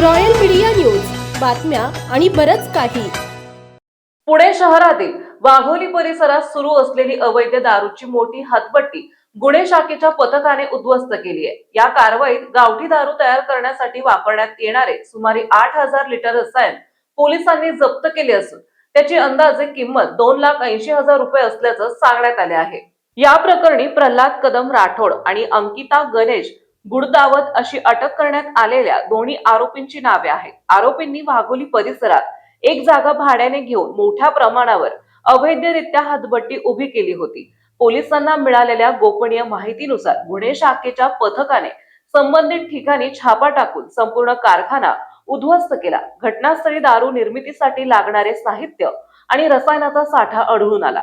Royal media news. बातम्या आणि बरच काही. पुणे शहरातील वाघोली परिसरात सुरू असलेली अवैध दारूची मोठी हातपट्टी गुन्हे शाखेच्या पथकाने उद्ध्वस्त केली आहे. या कारवाईत गावठी दारू तयार करण्यासाठी वापरण्यात येणारे सुमारे आठ हजार लिटर रसायन पोलिसांनी जप्त केले असून त्याची अंदाजे किंमत दोन लाख ऐंशी हजार रुपये असल्याचं सांगण्यात आले आहे. या प्रकरणी प्रल्हाद कदम राठोड आणि अंकिता गणेश गुडदावत अशी अटक करण्यात आलेल्या दोन्ही आरोपींची नावे आहेत. आरोपींनी वाघोली परिसरात एक जागा भाड्याने घेऊन मोठ्या प्रमाणावर अवैधरित्या हातबट्टी उभी केली होती. पोलिसांना मिळालेल्या गोपनीय माहितीनुसार गुन्हे शाखेच्या पथकाने संबंधित ठिकाणी छापा टाकून संपूर्ण कारखाना उद्ध्वस्त केला. घटनास्थळी दारू निर्मितीसाठी लागणारे साहित्य आणि रसायनाचा साठा आढळून आला.